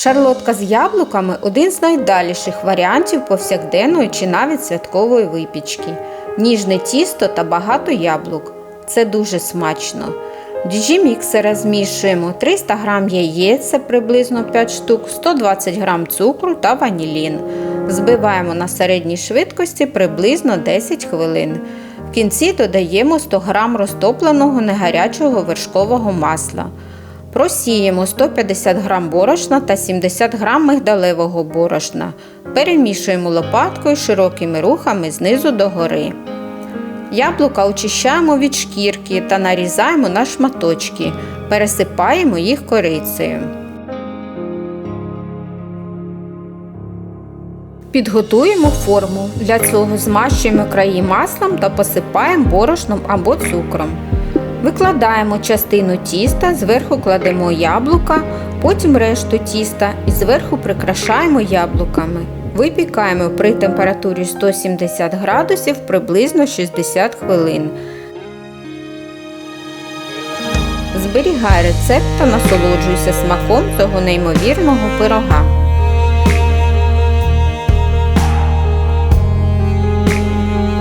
Шарлотка з яблуками один з найдаліших варіантів повсякденної чи навіть святкової випічки. Ніжне тісто та багато яблук. Це дуже смачно. Діжі міксера змішуємо 300 г яєць, це приблизно 5 штук, 120 г цукру та ванілін. Збиваємо на середній швидкості приблизно 10 хвилин. В кінці додаємо 100 г розтопленого негарячого вершкового масла. Просіємо 150 г борошна та 70 г мигдалевого борошна. Перемішуємо лопаткою широкими рухами знизу до гори. Яблука очищаємо від шкірки та нарізаємо на шматочки. Пересипаємо їх корицею. Підготуємо форму. Для цього змащуємо краї маслом та посипаємо борошном або цукром. Викладаємо частину тіста, зверху кладемо яблука, потім решту тіста і зверху прикрашаємо яблуками. Випікаємо при температурі 170 градусів приблизно 60 хвилин. Зберігай рецепт та насолоджуйся смаком цього неймовірного пирога.